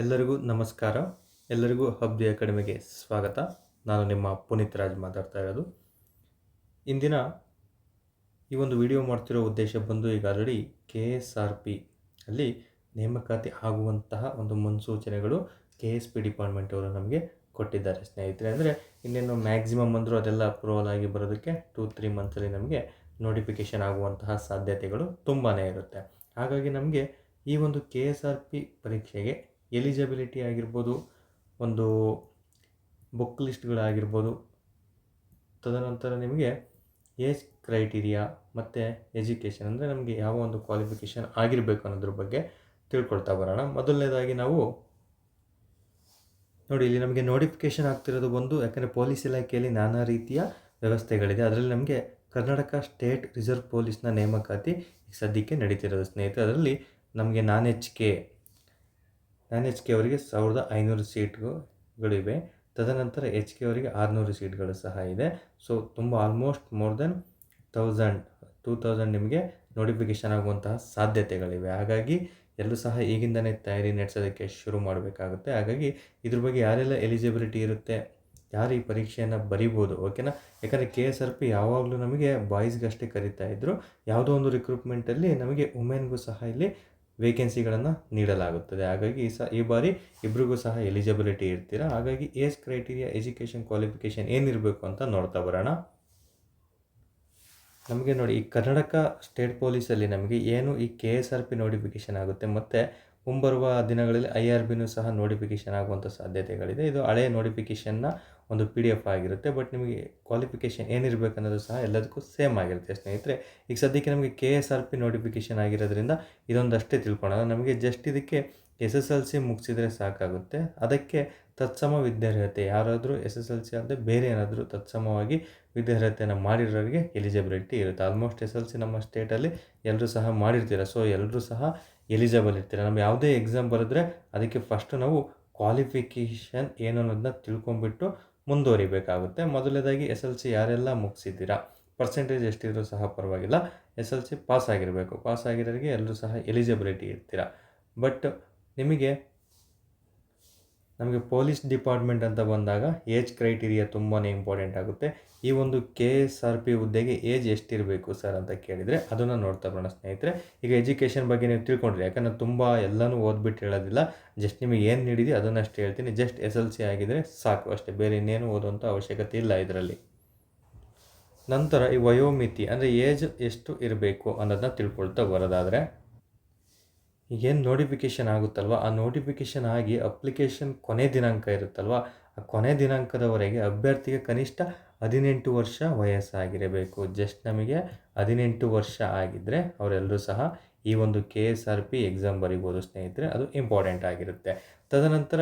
ಎಲ್ಲರಿಗೂ ನಮಸ್ಕಾರ. ಎಲ್ಲರಿಗೂ ಹಬ್ದಿ ಅಕಾಡೆಮಿಗೆ ಸ್ವಾಗತ. ನಾನು ನಿಮ್ಮ ಪುನೀತ್ ರಾಜ್ ಮಾತಾಡ್ತಾ ಇರೋದು. ಇಂದಿನ ಈ ಒಂದು ವಿಡಿಯೋ ಮಾಡ್ತಿರೋ ಉದ್ದೇಶ ಬಂದು ಈಗ already K S R P ಅಲ್ಲಿ ನೇಮಕಾತಿ ಆಗುವಂತಹ ಒಂದು ಮುನ್ಸೂಚನೆಗಳು ಕೆ ಎಸ್ ಪಿ ಡಿಪಾರ್ಟ್ಮೆಂಟ್ ಅವರು ನಮಗೆ ಕೊಟ್ಟಿದ್ದಾರೆ ಸ್ನೇಹಿತರೆ. ಅಂದರೆ ಇನ್ನೇನು ಮ್ಯಾಕ್ಸಿಮಮ್ ಅಂದರೂ ಅದೆಲ್ಲ ಅಪ್ರೂವಲ್ ಆಗಿ ಬರೋದಕ್ಕೆ ಟೂ, ತ್ರೀ ಮಂತ್ಸಲ್ಲಿ ನಮಗೆ ನೋಟಿಫಿಕೇಷನ್ ಆಗುವಂತಹ ಸಾಧ್ಯತೆಗಳು ತುಂಬಾ ಇರುತ್ತೆ. ಹಾಗಾಗಿ ನಮಗೆ ಈ ಒಂದು ಕೆ ಎಸ್ ಆರ್ ಪಿ ಪರೀಕ್ಷೆಗೆ ಎಲಿಜಿಬಿಲಿಟಿ ಆಗಿರ್ಬೋದು, ಒಂದು ಬುಕ್ ಲಿಸ್ಟ್ಗಳಾಗಿರ್ಬೋದು. ತದನಂತರ ನಿಮಗೆ ಏಜ್ ಕ್ರೈಟೀರಿಯಾ ಮತ್ತು ಎಜುಕೇಷನ್ ಅಂದರೆ ನಮಗೆ ಯಾವ ಒಂದು ಕ್ವಾಲಿಫಿಕೇಷನ್ ಆಗಿರಬೇಕು ಅನ್ನೋದ್ರ ಬಗ್ಗೆ ತಿಳ್ಕೊಳ್ತಾ ಬರೋಣ. ಮೊದಲನೇದಾಗಿ ನಾವು ನೋಡಿ, ಇಲ್ಲಿ ನಮಗೆ ನೋಟಿಫಿಕೇಷನ್ ಆಗ್ತಿರೋದು ಬಂದು, ಯಾಕಂದರೆ ಪೊಲೀಸ್ ಇಲಾಖೆಯಲ್ಲಿ ನಾನಾ ರೀತಿಯ ವ್ಯವಸ್ಥೆಗಳಿದೆ. ಅದರಲ್ಲಿ ನಮಗೆ ಕರ್ನಾಟಕ ಸ್ಟೇಟ್ ರಿಸರ್ವ್ ಪೊಲೀಸ್ನ ನೇಮಕಾತಿ ಸದ್ಯಕ್ಕೆ ನಡೀತಿರೋದು ಸ್ನೇಹಿತರೆ. ಅದರಲ್ಲಿ ನಮಗೆ non H K non H K ಅವರಿಗೆ ಸಾವಿರದ ಐನೂರು ಸೀಟ್ಗಳಿವೆ. ತದನಂತರ ಎಚ್ ಕೆ ಅವರಿಗೆ ಆರುನೂರು ಸೀಟ್ಗಳು ಸಹ ಇದೆ. ಸೊ, ತುಂಬ almost more than thousand two thousand ನಿಮಗೆ ನೋಟಿಫಿಕೇಷನ್ ಆಗುವಂತಹ ಸಾಧ್ಯತೆಗಳಿವೆ. ಹಾಗಾಗಿ ಎಲ್ಲರೂ ಸಹ ಈಗಿಂದನೇ ತಯಾರಿ ನಡೆಸೋದಕ್ಕೆ ಶುರು ಮಾಡಬೇಕಾಗುತ್ತೆ. ಹಾಗಾಗಿ, ಇದ್ರ ಬಗ್ಗೆ ಯಾರೆಲ್ಲ ಎಲಿಜಿಬಿಲಿಟಿ ಇರುತ್ತೆ, ಯಾರು ಈ ಪರೀಕ್ಷೆಯನ್ನು ಬರಿಬೋದು ಓಕೆನಾ ಯಾಕಂದರೆ ಕೆ ಎಸ್ ಆರ್ ಪಿ ಯಾವಾಗಲೂ ನಮಗೆ ಬಾಯ್ಸ್ಗಷ್ಟೇ ಕರಿತಾ ಇದ್ದರು ಯಾವುದೋ ಒಂದು ರಿಕ್ರೂಟ್ಮೆಂಟಲ್ಲಿ ನಮಗೆ ವುಮೆನ್ಗೂ ಸಹ ಇಲ್ಲಿ ವೇಕೆನ್ಸಿಗಳನ್ನು ನೀಡಲಾಗುತ್ತದೆ. ಹಾಗಾಗಿ ಈ ಸ ಈ ಬಾರಿ ಇಬ್ರಿಗೂ ಸಹ ಎಲಿಜಿಬಿಲಿಟಿ ಇರ್ತೀರ? ಹಾಗಾಗಿ ಏಜ್ ಕ್ರೈಟೀರಿಯಾ ಎಜುಕೇಷನ್ ಕ್ವಾಲಿಫಿಕೇಷನ್ ಏನಿರಬೇಕು ಅಂತ ನೋಡ್ತಾ ಬರೋಣ. ನಮಗೆ ನೋಡಿ, ಈ ಕರ್ನಾಟಕ ಸ್ಟೇಟ್ ಪೊಲೀಸಲ್ಲಿ ನಮಗೆ ಏನು ಈ K S R P notification ಆಗುತ್ತೆ ಮತ್ತು ಮುಂಬರುವ ದಿನಗಳಲ್ಲಿ ಐ ಆರ್ ಬಿನೂ ಸಹ ನೋಟಿಫಿಕೇಷನ್ ಆಗುವಂಥ ಸಾಧ್ಯತೆಗಳಿದೆ. ಇದು ಹಳೆಯ ನೋಟಿಫಿಕೇಷನ್ನ ಒಂದು ಪಿ ಡಿ ಎಫ್ ಆಗಿರುತ್ತೆ ಬಟ್ ನಿಮಗೆ ಕ್ವಾಲಿಫಿಕೇಷನ್ ಏನಿರಬೇಕು ಅನ್ನೋದು ಸಹ ಎಲ್ಲದಕ್ಕೂ ಸೇಮ್ ಆಗಿರುತ್ತೆ. ಸ್ನೇಹಿತರೆ, ಈಗ ಸದ್ಯಕ್ಕೆ ನಮಗೆ K S R P notification ಆಗಿರೋದ್ರಿಂದ ಇದೊಂದಷ್ಟೇ ತಿಳ್ಕೊಳ್ಳೋಣ. ನಮಗೆ ಜಸ್ಟ್ ಇದಕ್ಕೆ ಎಸ್ ಎಸ್ ಎಲ್ ಸಿ ಮುಗಿಸಿದರೆ ಸಾಕಾಗುತ್ತೆ. ಅದಕ್ಕೆ ತತ್ಸಮ ವಿದ್ಯಾರ್ಹತೆ, ಯಾರಾದರೂ ಎಸ್ ಎಸ್ ಎಲ್ ಸಿ ಅಲ್ಲದೆ ಬೇರೆ ಏನಾದರೂ ತತ್ಸಮವಾಗಿ ವಿದ್ಯಾರ್ಹತೆಯನ್ನು ಮಾಡಿರೋರಿಗೆ ಎಲಿಜಿಬಿಲಿಟಿ ಇರುತ್ತೆ. ಆಲ್ಮೋಸ್ಟ್ ಎಸ್ ಎಲ್ ಸಿ ನಮ್ಮ ಸ್ಟೇಟಲ್ಲಿ ಎಲ್ಲರೂ ಸಹ ಮಾಡಿರ್ತೀರ. ಸೊ ಎಲ್ಲರೂ ಸಹ ಎಲಿಜಿಬಲ್ ಇರ್ತೀರ. ನಮ್ಮ ಯಾವುದೇ ಎಕ್ಸಾಮ್ ಬರೆದ್ರೆ ಅದಕ್ಕೆ ಫಸ್ಟು ನಾವು ಕ್ವಾಲಿಫಿಕೇಷನ್ ಏನು ಅನ್ನೋದನ್ನ ತಿಳ್ಕೊಂಬಿಟ್ಟು ಮುಂದುವರಿಬೇಕಾಗುತ್ತೆ. ಮೊದಲನೇದಾಗಿ ಎಸ್ ಎಲ್ ಸಿ ಯಾರೆಲ್ಲ ಮುಗಿಸಿದ್ದೀರಾ? ಪರ್ಸೆಂಟೇಜ್ ಎಷ್ಟಿದ್ರೂ ಸಹ ಪರವಾಗಿಲ್ಲ. ಎಸ್ ಎಲ್ ಸಿ ಪಾಸ್ ಆಗಿರಬೇಕು. ಪಾಸ್ ಆಗಿರೋರಿಗೆ ಎಲ್ಲರೂ ಸಹ ಎಲಿಜಿಬಿಲಿಟಿ ಇರ್ತೀರ? ಬಟ್ ನಿಮಗೆ ನಮಗೆ ಪೊಲೀಸ್ ಡಿಪಾರ್ಟ್ಮೆಂಟ್ ಅಂತ ಬಂದಾಗ ಏಜ್ ಕ್ರೈಟೀರಿಯಾ ತುಂಬಾ ಇಂಪಾರ್ಟೆಂಟ್ ಆಗುತ್ತೆ. ಈ ಒಂದು ಕೆ ಎಸ್ ಆರ್ ಪಿ ಹುದ್ದೆಗೆ ಏಜ್ ಎಷ್ಟಿರಬೇಕು ಸರ್ ಅಂತ ಕೇಳಿದರೆ ಅದನ್ನು ನೋಡ್ತಾ ಬರೋಣ ಸ್ನೇಹಿತರೆ. ಈಗ ಎಜುಕೇಷನ್ ಬಗ್ಗೆ ನೀವು ತಿಳ್ಕೊಂಡ್ರಿ, ಯಾಕಂದರೆ ತುಂಬ ಎಲ್ಲನೂ ಓದ್ಬಿಟ್ಟು ಹೇಳೋದಿಲ್ಲ. ಜಸ್ಟ್ ನಿಮಗೆ ಏನು ನೀಡಿದೆ ಅದನ್ನಷ್ಟು ಹೇಳ್ತೀನಿ. ಜಸ್ಟ್ ಎಸ್ ಎಲ್ ಸಿ ಆಗಿದರೆ ಸಾಕು ಅಷ್ಟೇ, ಬೇರೆ ಇನ್ನೇನು ಓದುವಂಥ ಅವಶ್ಯಕತೆ ಇಲ್ಲ ಇದರಲ್ಲಿ. ನಂತರ ಈ ವಯೋಮಿತಿ, ಅಂದರೆ ಏಜ್ ಎಷ್ಟು ಇರಬೇಕು ಅನ್ನೋದನ್ನ ತಿಳ್ಕೊಳ್ತಾ ಬರೋದಾದರೆ ಈಗೇನು ನೋಟಿಫಿಕೇಷನ್ ಆಗುತ್ತಲ್ವ? ಆ ನೋಟಿಫಿಕೇಷನ್ ಆಗಿ ಅಪ್ಲಿಕೇಶನ್ ಕೊನೆ ದಿನಾಂಕ ಇರುತ್ತಲ್ವ? ಆ ಕೊನೆ ದಿನಾಂಕದವರೆಗೆ ಅಭ್ಯರ್ಥಿಗೆ ಕನಿಷ್ಠ ಹದಿನೆಂಟು ವರ್ಷ ವಯಸ್ಸಾಗಿರಬೇಕು. ಜಸ್ಟ್ ನಮಗೆ ಹದಿನೆಂಟು ವರ್ಷ ಆಗಿದ್ದರೆ ಅವರೆಲ್ಲರೂ ಸಹ ಈ ಒಂದು K S R P exam ಬರಿಬೋದು ಸ್ನೇಹಿತರೆ. ಅದು ಇಂಪಾರ್ಟೆಂಟ್ ಆಗಿರುತ್ತೆ. ತದನಂತರ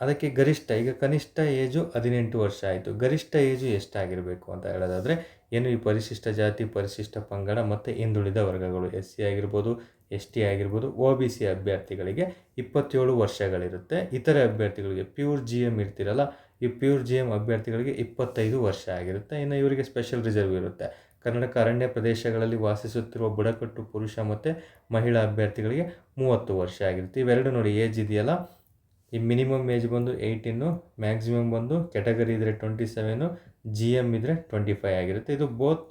ಅದಕ್ಕೆ ಗರಿಷ್ಠ, ಈಗ ಕನಿಷ್ಠ ಏಜು ಹದಿನೆಂಟು ವರ್ಷ ಆಯಿತು. ಗರಿಷ್ಠ ಏಜು ಎಷ್ಟಾಗಿರಬೇಕು ಅಂತ ಹೇಳೋದಾದರೆ, ಏನು ಈ ಪರಿಶಿಷ್ಟ ಜಾತಿ, ಪರಿಶಿಷ್ಟ ಪಂಗಡ ಮತ್ತು ಹಿಂದುಳಿದ ವರ್ಗಗಳು. ಎಸ್ ಸಿ ಆಗಿರ್ಬೋದು ಎಸ್ ಟಿ ಆಗಿರ್ಬೋದು ಒ ಬಿ ಸಿ ಅಭ್ಯರ್ಥಿಗಳಿಗೆ ಇಪ್ಪತ್ತೇಳು ವರ್ಷಗಳಿರುತ್ತೆ. ಇತರೆ ಅಭ್ಯರ್ಥಿಗಳಿಗೆ ಪ್ಯೂರ್ ಜಿ ಎಂ ಇರ್ತಿರಲ್ಲ, ಈ ಪ್ಯೂರ್ ಜಿ ಎಂ ಅಭ್ಯರ್ಥಿಗಳಿಗೆ ಇಪ್ಪತ್ತೈದು ವರ್ಷ ಆಗಿರುತ್ತೆ. ಇನ್ನು ಇವರಿಗೆ ಸ್ಪೆಷಲ್ ರಿಸರ್ವ್ ಇರುತ್ತೆ. ಕರ್ನಾಟಕ ಅರಣ್ಯ ಪ್ರದೇಶಗಳಲ್ಲಿ ವಾಸಿಸುತ್ತಿರುವ ಬುಡಕಟ್ಟು ಪುರುಷ ಮತ್ತು ಮಹಿಳಾ ಅಭ್ಯರ್ಥಿಗಳಿಗೆ ಮೂವತ್ತು ವರ್ಷ ಆಗಿರುತ್ತೆ. ಇವೆರಡು ನೋಡಿ ಏಜ್ ಇದೆಯಲ್ಲ? ಈ ಮಿನಿಮಮ್ ಏಜ್ ಬಂದು ಏಯ್ಟೀನು ಮ್ಯಾಕ್ಸಿಮಮ್ ಬಂದು ಕೆಟಗರಿ ಇದ್ದರೆ ಟ್ವೆಂಟಿ ಸೆವೆನು ಜಿ ಎಂ ಇದ್ದರೆ ಟ್ವೆಂಟಿ ಫೈವ್ ಆಗಿರುತ್ತೆ. ಇದು both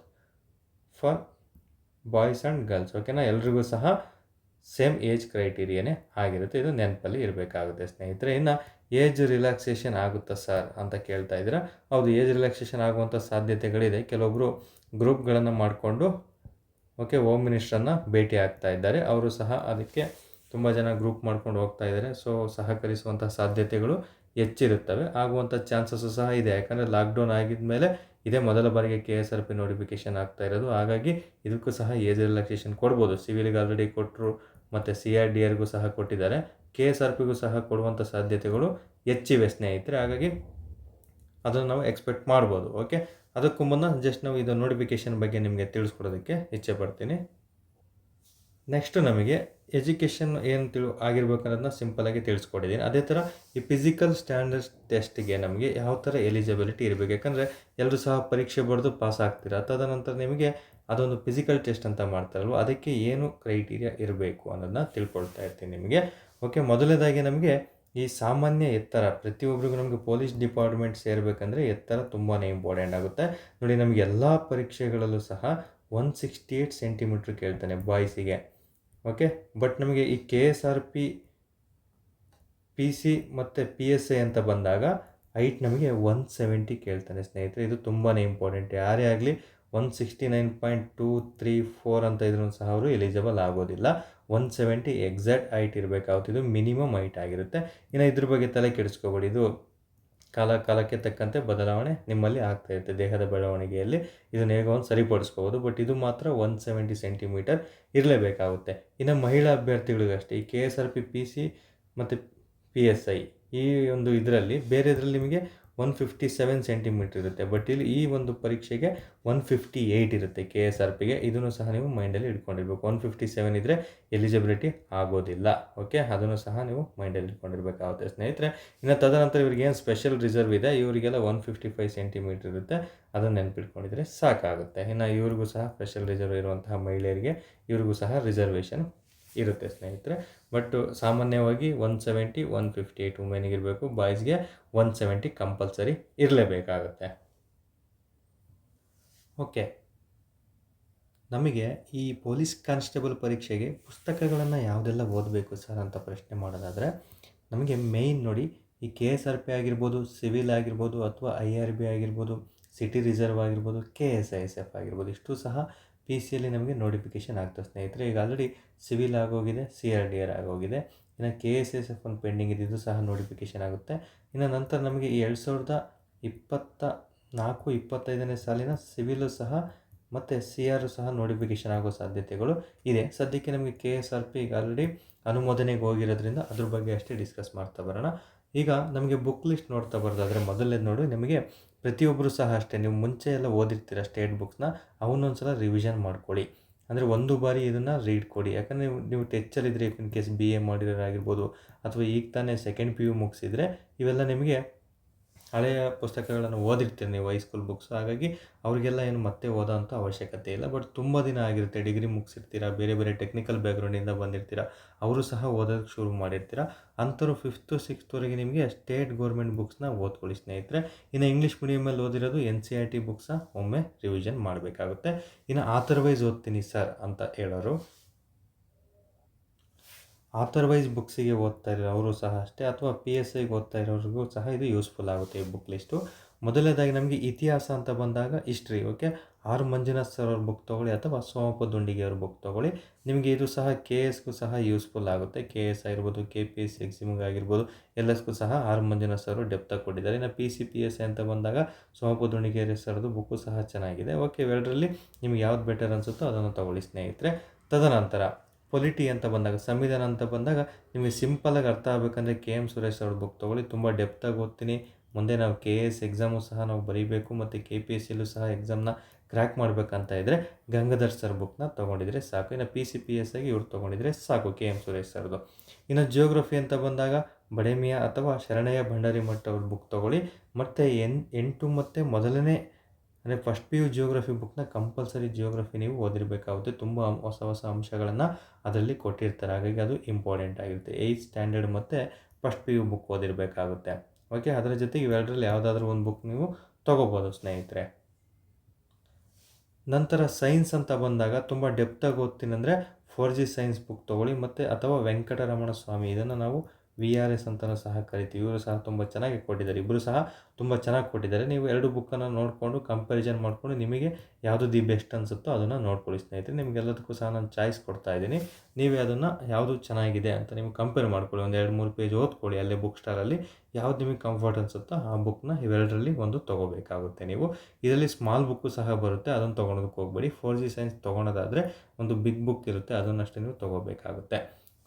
for boys and girls ಓಕೆನಾ ಎಲ್ರಿಗೂ ಸಹ ಸೇಮ್ ಏಜ್ ಕ್ರೈಟೀರಿಯಾನೇ ಆಗಿರುತ್ತೆ. ಇದು ನೆನಪಲ್ಲಿ ಇರಬೇಕಾಗುತ್ತೆ ಸ್ನೇಹಿತರೆ. ಇನ್ನು ಏಜ್ ರಿಲ್ಯಾಕ್ಸೇಷನ್ ಆಗುತ್ತಾ ಸರ್ ಅಂತ ಕೇಳ್ತಾ ಇದ್ದೀರಾ? ಹೌದು ಏಜ್ ರಿಲ್ಯಾಕ್ಸೇಷನ್ ಆಗುವಂಥ ಸಾಧ್ಯತೆಗಳಿದೆ. ಕೆಲವೊಬ್ಬರು ಗ್ರೂಪ್ಗಳನ್ನು ಮಾಡಿಕೊಂಡು, ಓಕೆ ಹೋಮ್ ಮಿನಿಸ್ಟ್ರನ್ನು ಭೇಟಿ ಆಗ್ತಾ ಇದ್ದಾರೆ. ಅವರು ಸಹ ಅದಕ್ಕೆ ತುಂಬ ಜನ ಗ್ರೂಪ್ ಮಾಡ್ಕೊಂಡು ಹೋಗ್ತಾ ಇದ್ದಾರೆ. ಸೊ ಸಹಕರಿಸುವಂಥ ಸಾಧ್ಯತೆಗಳು ಹೆಚ್ಚಿರುತ್ತವೆ. ಆಗುವಂಥ ಚಾನ್ಸಸ್ಸು ಸಹ ಇದೆ. ಯಾಕಂದರೆ ಲಾಕ್ಡೌನ್ ಆಗಿದ ಮೇಲೆ ಇದೇ ಮೊದಲ ಬಾರಿಗೆ K S R P notification ಆಗ್ತಾ ಇರೋದು. ಹಾಗಾಗಿ ಇದಕ್ಕೂ ಸಹ ಏಜ್ ರಿಲ್ಯಾಕ್ಸೇಷನ್ ಕೊಡ್ಬೋದು. ಸಿವಿಲಿಗೆ ಆಲ್ರೆಡಿ ಕೊಟ್ಟರು ಮತ್ತು ಸಿ ಆರ್ ಡಿ ಆರ್ಗೂ ಸಹ ಕೊಟ್ಟಿದ್ದಾರೆ. ಕೆ ಎಸ್ ಆರ್ ಪಿಗೂ ಸಹ ಕೊಡುವಂಥ ಸಾಧ್ಯತೆಗಳು ಹೆಚ್ಚಿವೆ ಸ್ನೇಹಿತರೆ. ಹಾಗಾಗಿ ಅದನ್ನು ನಾವು ಎಕ್ಸ್ಪೆಕ್ಟ್ ಮಾಡ್ಬೋದು. ಓಕೆ ಅದಕ್ಕೂ ಮುನ್ನ ಜಸ್ಟ್ ನಾವು ಇದು ನೋಟಿಫಿಕೇಶನ್ ಬಗ್ಗೆ ನಿಮಗೆ ತಿಳಿಸ್ಕೊಡೋದಕ್ಕೆ ಇಚ್ಛೆ ಪಡ್ತೀನಿ. ನೆಕ್ಸ್ಟ್ ನಮಗೆ ಎಜುಕೇಷನ್ ಏನು ತಿಳು ಆಗಿರ್ಬೇಕು ಅನ್ನೋದನ್ನ ಸಿಂಪಲಾಗಿ ತಿಳಿಸ್ಕೊಟ್ಟಿದ್ದೀನಿ ಅದೇ ಥರ ಈ ಫಿಸಿಕಲ್ ಸ್ಟ್ಯಾಂಡರ್ಡ್ಸ್ ಟೆಸ್ಟ್ಗೆ ನಮಗೆ ಯಾವ ಥರ ಎಲಿಜಿಬಿಲಿಟಿ ಇರಬೇಕು? ಯಾಕಂದರೆ ಎಲ್ಲರೂ ಸಹ ಪರೀಕ್ಷೆ ಬರೆದು ಪಾಸ್ ಆಗ್ತೀರಾ? ತದನಂತರ ನಿಮಗೆ ಅದೊಂದು ಫಿಸಿಕಲ್ ಟೆಸ್ಟ್ ಅಂತ ಮಾಡ್ತಾರಲ್ವ? ಅದಕ್ಕೆ ಏನು ಕ್ರೈಟೀರಿಯಾ ಇರಬೇಕು ಅನ್ನೋದನ್ನ ತಿಳ್ಕೊಳ್ತಾ ಇರ್ತೀನಿ ನಿಮಗೆ. ಓಕೆ ಮೊದಲನೇದಾಗಿ ನಮಗೆ ಈ ಸಾಮಾನ್ಯ ಎತ್ತರ ಪ್ರತಿಯೊಬ್ಬರಿಗೂ ನಮಗೆ ಪೊಲೀಸ್ ಡಿಪಾರ್ಟ್ಮೆಂಟ್ ಸೇರಬೇಕಂದ್ರೆ ಎತ್ತರ ತುಂಬಾ ಇಂಪಾರ್ಟೆಂಟ್ ಆಗುತ್ತೆ. ನೋಡಿ, ನಮಗೆ ಎಲ್ಲ ಪರೀಕ್ಷೆಗಳಲ್ಲೂ ಸಹ ಒನ್ ಸಿಕ್ಸ್ಟಿ ಏಯ್ಟ್ ಸೆಂಟಿಮೀಟ್ರ್ ಕೇಳ್ತಾನೆ ಬಾಯ್ಸಿಗೆ. ಓಕೆ ಬಟ್ ನಮಗೆ ಈ K S R P P C ಮತ್ತು ಪಿ ಎಸ್ ಐ ಅಂತ ಬಂದಾಗ ಹೈಟ್ ನಮಗೆ ಒನ್ ಸೆವೆಂಟಿ ಕೇಳ್ತಾನೆ ಸ್ನೇಹಿತರೆ. ಇದು ತುಂಬಾ ಇಂಪಾರ್ಟೆಂಟ್ ಯಾರೇ ಆಗಲಿ one sixty nine point two three four ಅಂತ ಇದ್ರೂ ಸಹ ಅವರು ಎಲಿಜಿಬಲ್ ಆಗೋದಿಲ್ಲ. ಒನ್ ಸೆವೆಂಟಿ ಎಕ್ಸಾಕ್ಟ್ ಹೈಟ್ ಇರಬೇಕಾಗುತ್ತೆ. ಇದು ಮಿನಿಮಮ್ ಹೈಟ್ ಆಗಿರುತ್ತೆ. ಇನ್ನು ಇದ್ರ ಬಗ್ಗೆ ತಲೆ ಕೆಡಿಸ್ಕೋಬೇಡಿ. ಇದು ಕಾಲ, ಕಾಲಕ್ಕೆ ತಕ್ಕಂತೆ ಬದಲಾವಣೆ ನಿಮ್ಮಲ್ಲಿ ಆಗ್ತಾ ಇರುತ್ತೆ ದೇಹದ ಬೆಳವಣಿಗೆಯಲ್ಲಿ. ಇದನ್ನು ಹೇಗೋ ಒಂದು ಸರಿಪಡಿಸ್ಕೋಬೋದು. ಬಟ್ ಇದು ಮಾತ್ರ ಒನ್ ಸೆವೆಂಟಿ ಸೆಂಟಿಮೀಟರ್ ಇರಲೇಬೇಕಾಗುತ್ತೆ. ಇನ್ನು ಮಹಿಳಾ ಅಭ್ಯರ್ಥಿಗಳಿಗಷ್ಟೇ ಈ K S R P P C ಮತ್ತು ಪಿ ಎಸ್ ಐ ಈ ಒಂದು ಇದರಲ್ಲಿ ಬೇರೆ ಇದರಲ್ಲಿ ನಿಮಗೆ ಒನ್ ಫಿಫ್ಟಿ ಸೆವೆನ್ ಸೆಂಟಿಮೀಟ್ರ್ ಇರುತ್ತೆ. ಬಟ್ ಇಲ್ಲಿ ಈ ಒಂದು ಪರೀಕ್ಷೆಗೆ ಒನ್ ಫಿಫ್ಟಿ ಏಯ್ಟ್ ಇರುತ್ತೆ ಕೆ ಎಸ್ ಆರ್ ಪಿಗೆ ಇದನ್ನು ಸಹ ನೀವು ಮೈಂಡಲ್ಲಿ ಇಟ್ಕೊಂಡಿರ್ಬೇಕು. ಒನ್ ಫಿಫ್ಟಿ ಸೆವೆನ್ ಇದ್ದರೆ ಎಲಿಜಿಬಿಲಿಟಿ ಆಗೋದಿಲ್ಲ. ಓಕೆ ಅದನ್ನು ಸಹ ನೀವು ಮೈಂಡಲ್ಲಿ ಇಟ್ಕೊಂಡಿರ್ಬೇಕಾಗುತ್ತೆ. ಸ್ನೇಹಿತರೆ, ಇನ್ನು ತದನಂತರ ಇವರಿಗೆ ಏನು ಸ್ಪೆಷಲ್ ರಿಸರ್ವ್ ಇದೆ? ಇವರಿಗೆಲ್ಲ ಒನ್ ಫಿಫ್ಟಿ ಫೈವ್ ಸೆಂಟಿಮೀಟ್ರ್ ಇರುತ್ತೆ. ಅದನ್ನು ನೆನಪಿಟ್ಕೊಂಡಿದ್ರೆ ಸಾಕಾಗುತ್ತೆ. ಇನ್ನು ಇವ್ರಿಗೂ ಸಹ ಸ್ಪೆಷಲ್ ರಿಸರ್ವ್ ಇರುವಂತಹ ಮಹಿಳೆಯರಿಗೆ ಇವ್ರಿಗೂ ಸಹ ರಿಸರ್ವೇಷನ್ ಇರುತ್ತೆ ಸ್ನೇಹಿತರೆ. ಬಟ್ ಸಾಮಾನ್ಯವಾಗಿ one seventy one fifty eight ವುಮೆನ್ಗೆ ಇರಬೇಕು ಬಾಯ್ಸ್ಗೆ ಒನ್ ಸೆವೆಂಟಿ ಕಂಪಲ್ಸರಿ ಇರಲೇಬೇಕಾಗುತ್ತೆ. ಓಕೆ ನಮಗೆ ಈ ಪೊಲೀಸ್ ಕಾನ್ಸ್ಟೇಬಲ್ ಪರೀಕ್ಷೆಗೆ ಪುಸ್ತಕಗಳನ್ನು ಯಾವುದೆಲ್ಲ ಓದಬೇಕು ಸರ್ ಅಂತ ಪ್ರಶ್ನೆ ಮಾಡೋದಾದರೆ, ನಮಗೆ ಮೇಯ್ನ್ ನೋಡಿ ಈ ಕೆ ಎಸ್ ಆರ್ ಪಿ ಆಗಿರ್ಬೋದು ಸಿವಿಲ್ ಆಗಿರ್ಬೋದು, ಅಥವಾ ಐ ಆರ್ ಬಿ ಆಗಿರ್ಬೋದು ಸಿಟಿ ರಿಸರ್ವ್ ಆಗಿರ್ಬೋದು K S I S F ಆಗಿರ್ಬೋದು, ಇಷ್ಟು ಸಹ ಪಿ ಸಿಯಲ್ಲಿ ನಮಗೆ ನೋಟಿಫಿಕೇಷನ್ ಆಗ್ತದೆ. ಸ್ನೇಹಿತರೆ, ಈಗ ಆಲ್ರೆಡಿ ಸಿವಿಲ್ ಆಗೋಗಿದೆ ಸಿ ಆರ್ ಡಿ ಆರ್ ಆಗೋಗಿದೆ. ಇನ್ನು ಕೆ ಎಸ್ ಎಸ್ ಎಫ್ ಒಂದು ಪೆಂಡಿಂಗ್ ಇದೆ, ಇದು ಸಹ ನೋಟಿಫಿಕೇಷನ್ ಆಗುತ್ತೆ. ಇನ್ನು ನಂತರ ನಮಗೆ ಈ ಎರಡು ಸಾವಿರದ ಇಪ್ಪತ್ತ ನಾಲ್ಕು, ಇಪ್ಪತ್ತೈದನೇ ಸಾಲಿನ ಸಿವಿಲು ಸಹ ಮತ್ತು ಸಿ ಆರ್ ಸಹ ನೋಟಿಫಿಕೇಷನ್ ಆಗೋ ಸಾಧ್ಯತೆಗಳು ಇದೆ. ಸದ್ಯಕ್ಕೆ ನಮಗೆ ಕೆ ಎಸ್ ಆರ್ ಪಿ ಈಗ ಆಲ್ರೆಡಿ ಅನುಮೋದನೆಗೆ ಹೋಗಿರೋದ್ರಿಂದ ಅದ್ರ ಬಗ್ಗೆ ಅಷ್ಟೇ ಡಿಸ್ಕಸ್ ಮಾಡ್ತಾ ಬರೋಣ. ಈಗ ನಮಗೆ ಬುಕ್ ಲಿಸ್ಟ್ ನೋಡ್ತಾ ಬರೋದಾದರೆ ಮೊದಲನೇದು ನೋಡಿ, ನಿಮಗೆ ಪ್ರತಿಯೊಬ್ಬರು ಸಹ ಅಷ್ಟೇ, ನೀವು ಮುಂಚೆ ಎಲ್ಲ ಓದಿರ್ತೀರ ಸ್ಟೇಟ್ ಬುಕ್ಸ್ನ ಅವನ್ನೊಂದು ಸಲ ರಿವಿಷನ್ ಮಾಡ್ಕೊಳ್ಳಿ. ಅಂದರೆ ಒಂದು ಬಾರಿ ಇದನ್ನು ರೀಡ್ ಕೊಡಿ. ಯಾಕಂದರೆ ನೀವು ನೀವು ಟೆಚ್ಚಲ್ಲಿದ್ದರೆ ಇನ್ ಕೇಸ್ ಬಿ ಎ ಮಾಡಿರೋರಾಗಿರ್ಬೋದು, ಅಥವಾ ಈಗ ತಾನೇ ಸೆಕೆಂಡ್ ಪಿ ಯು ಮುಗಿಸಿದ್ರೆ, ಇವೆಲ್ಲ ನಿಮಗೆ ಹಳೆಯ ಪುಸ್ತಕಗಳನ್ನು ಓದಿರ್ತೀರಿ ನೀವು ಹೈಸ್ಕೂಲ್ ಬುಕ್ಸ್ ಹಾಗಾಗಿ ಅವರಿಗೆಲ್ಲ ಏನು ಮತ್ತೆ ಓದೋ ಅಂಥ ಅವಶ್ಯಕತೆ ಇಲ್ಲ. ಬಟ್ ತುಂಬ ದಿನ ಆಗಿರುತ್ತೆ. ಡಿಗ್ರಿ ಮುಗಿಸಿರ್ತೀರ, ಬೇರೆ ಬೇರೆ ಟೆಕ್ನಿಕಲ್ ಬ್ಯಾಕ್ಗ್ರೌಂಡಿಂದ ಬಂದಿರ್ತೀರ, ಅವರು ಸಹ ಓದೋಕ್ಕೆ ಶುರು ಮಾಡಿರ್ತೀರ. ಅಂಥವ್ರು ಫಿಫ್ತು ಸಿಕ್ಸ್ತ್ವರೆಗೆ ನಿಮಗೆ ಸ್ಟೇಟ್ ಗೌರ್ಮೆಂಟ್ ಬುಕ್ಸ್ನ ಓದ್ಕೊಳ್ಳಿ ಸ್ನೇಹಿತರೆ. ಇನ್ನು ಇಂಗ್ಲೀಷ್ ಮೀಡಿಯಮಲ್ಲಿ ಓದಿರೋದು ಎನ್ ಸಿ ಆರ್ ಟಿ ಬುಕ್ಸ್ನ ಒಮ್ಮೆ ರಿವಿಷನ್ ಮಾಡಬೇಕಾಗುತ್ತೆ. ಇನ್ನು ಆಥರ್ವೈಸ್ ಓದ್ತೀನಿ ಸರ್ ಅಂತ ಹೇಳೋರು. ಆಥರ್ವೈಸ್ ಬುಕ್ಸಿಗೆ ಓದ್ತಾ ಇರೋ ಸಹ ಅಷ್ಟೇ, ಅಥವಾ ಪಿ ಎಸ್ ಐಗೆ ಓದ್ತಾ ಇರೋರಿಗೂ ಸಹ ಇದು ಯೂಸ್ಫುಲ್ ಆಗುತ್ತೆ ಈ ಬುಕ್ ಲಿಸ್ಟು ಮೊದಲನೇದಾಗಿ ನಮಗೆ ಇತಿಹಾಸ ಅಂತ ಬಂದಾಗ history okay R Manjunath sir ಅವ್ರ ಬುಕ್ ತೊಗೊಳ್ಳಿ ಅಥವಾ ಸೋಮಪ್ಪ ದುಂಡಿಗೆ ಅವ್ರ ಬುಕ್ ತೊಗೊಳ್ಳಿ. ನಿಮಗೆ ಇದು ಸಹ ಕೆ ಎಸ್ಗೂ ಸಹ ಯೂಸ್ಫುಲ್ ಆಗುತ್ತೆ. ಕೆ ಎಸ್ ಆಗಿರ್ಬೋದು ಕೆ ಪಿ ಎಸ್ ಎಕ್ಸಿಮ್ಗೆ ಆಗಿರ್ಬೋದು ಎಲ್ಲಸ್ಗೂ ಸಹ ಆರ್ ಮಂಜುನಾಥ್ ಸರ್ ಡೆಪ್ತಾಗಿ ಕೊಟ್ಟಿದ್ದಾರೆ. ಇನ್ನು ಪಿ ಸಿ ಪಿ ಎಸ್ ಅಂತ ಬಂದಾಗ ಸೋಮಪ್ಪ ದುಂಡಿಗೇರಿ ಸರ್ದು ಬುಕ್ಕು ಸಹ ಚೆನ್ನಾಗಿದೆ ಓಕೆ ಇವೆರಡರಲ್ಲಿ ನಿಮ್ಗೆ ಯಾವ್ದು ಬೆಟರ್ ಅನಿಸುತ್ತೋ ಅದನ್ನು ತೊಗೊಳ್ಳಿ ಸ್ನೇಹಿತರೆ. ತದನಂತರ ಪೊಲಿಟಿ ಅಂತ ಬಂದಾಗ, ಸಂವಿಧಾನ ಅಂತ ಬಂದಾಗ ನಿಮಗೆ ಸಿಂಪಲಾಗಿ ಅರ್ಥ ಆಗಬೇಕಂದ್ರೆ ಕೆ ಎಂ ಸುರೇಶ್ ಅವ್ರ ಬುಕ್ ತೊಗೊಳ್ಳಿ. ತುಂಬ ಡೆಪ್ತಾಗಿ ಓದ್ತೀನಿ. ಮುಂದೆ ನಾವು ಕೆ ಎ ಎಸ್ ಎಕ್ಸಾಮು ಸಹ ನಾವು ಬರೀಬೇಕು ಮತ್ತು ಕೆ ಪಿ ಎಸ್ ಸಿಲೂ ಸಹ ಎಕ್ಸಾಮ್ನ ಕ್ರ್ಯಾಕ್ ಮಾಡಬೇಕಂತ ಇದ್ದರೆ ಗಂಗಾಧರ್ ಸರ್ ಬುಕ್ನ ತೊಗೊಂಡಿದ್ರೆ ಸಾಕು. ಇನ್ನು ಪಿ ಸಿ ಪಿ ಎಸ್ ಆಗಿ ಇವ್ರು ತೊಗೊಂಡಿದ್ರೆ ಸಾಕು ಕೆ ಎಂ ಸುರೇಶ್ ಸರ್ದು ಇನ್ನು ಜಿಯೋಗ್ರಫಿ ಅಂತ ಬಂದಾಗ ಬಡೇಮಿಯ ಅಥವಾ ಶರಣಯ್ಯ ಭಂಡಾರಿ ಮಠ ಅವ್ರ ಬುಕ್ ತೊಗೊಳ್ಳಿ. ಮತ್ತು ಎನ್, ಎಂಟು ಮತ್ತು ಮೊದಲನೇ ಅಂದರೆ ಫಸ್ಟ್ ಪಿ ಯು ಜಿಯೋಗ್ರಫಿ ಬುಕ್ನ ಕಂಪಲ್ಸರಿ ಜಿಯೋಗ್ರಫಿ ನೀವು ಓದಿರಬೇಕಾಗುತ್ತೆ. ತುಂಬ ಹೊಸ ಹೊಸ ಅಂಶಗಳನ್ನು ಅದರಲ್ಲಿ ಕೊಟ್ಟಿರ್ತಾರೆ. ಹಾಗಾಗಿ ಅದು ಇಂಪಾರ್ಟೆಂಟ್ ಆಗಿರುತ್ತೆ. ಏಯ್ತ್ ಸ್ಟ್ಯಾಂಡರ್ಡ್ ಮತ್ತು ಫಸ್ಟ್ ಪಿ ಯು ಬುಕ್ ಓದಿರಬೇಕಾಗುತ್ತೆ. ಓಕೆ ಅದರ ಜೊತೆಗೆ ಇವೆರಡರಲ್ಲಿ ಯಾವುದಾದ್ರೂ ಒಂದು ಬುಕ್ ನೀವು ತೊಗೋಬೋದು ಸ್ನೇಹಿತರೆ. ನಂತರ ಸೈನ್ಸ್ ಅಂತ ಬಂದಾಗ ತುಂಬ ಡೆಪ್ತಾಗಿ ಓದ್ತೀನಿ ಅಂದರೆ ಫೋರ್ ಜಿ ಸೈನ್ಸ್ ಬುಕ್ ತೊಗೊಳ್ಳಿ ಮತ್ತು ಅಥವಾ ವೆಂಕಟರಮಣ ಸ್ವಾಮಿ ಇದನ್ನು ನಾವು ವಿ ಆರ್ ಎಸ್ ಅಂತಲೂ ಸಹ ಕರಿತೀವಿ. ಇವರು ಸಹ ತುಂಬ ಚೆನ್ನಾಗಿ ಕೊಟ್ಟಿದ್ದಾರೆ. ಇಬ್ಬರು ಸಹ ತುಂಬ ಚೆನ್ನಾಗಿ ಕೊಟ್ಟಿದ್ದಾರೆ. ನೀವು ಎರಡು ಬುಕ್ಕನ್ನು ನೋಡಿಕೊಂಡು ಕಂಪ್ಯಾರಿಸನ್ ಮಾಡಿಕೊಂಡು ನಿಮಗೆ ಯಾವುದು ದಿ ಬೆಸ್ಟ್ ಅನಿಸುತ್ತೋ ಅದನ್ನು ನೋಡ್ಕೊಳ್ಳಿ ಸ್ನೇಹಿತರೆ. ನಿಮಗೆಲ್ಲದಕ್ಕೂ ಸಹ ನಾನು ಚಾಯ್ಸ್ ಕೊಡ್ತಾ ಇದ್ದೀನಿ. ನೀವೇ ಅದನ್ನು ಯಾವುದು ಚೆನ್ನಾಗಿದೆ ಅಂತ ನೀವು ಕಂಪೇರ್ ಮಾಡ್ಕೊಳ್ಳಿ. ಒಂದು ಎರಡು ಮೂರು ಪೇಜ್ ಓದ್ಕೊಳ್ಳಿ. ಅಲ್ಲೇ ಬುಕ್ ಸ್ಟಾರಲ್ಲಿ ಯಾವ್ದು ನಿಮಗೆ ಕಂಫರ್ಟ್ ಅನಿಸುತ್ತೋ ಆ ಬುಕ್ನ ಇವೆರಡರಲ್ಲಿ ಒಂದು ತೊಗೋಬೇಕಾಗುತ್ತೆ ನೀವು. ಇದರಲ್ಲಿ ಸ್ಮಾಲ್ ಬುಕ್ಕು ಸಹ ಬರುತ್ತೆ. ಅದನ್ನು ತೊಗೊಳೋದಕ್ಕೆ ಹೋಗಬೇಡಿ. ಫೋರ್ ಜಿ ಸೈನ್ಸ್ ತೊಗೊಳೋದಾದರೆ ಒಂದು ಬಿಗ್ ಬುಕ್ ಇರುತ್ತೆ. ಅದನ್ನಷ್ಟೇ ನೀವು ತೊಗೋಬೇಕಾಗುತ್ತೆ.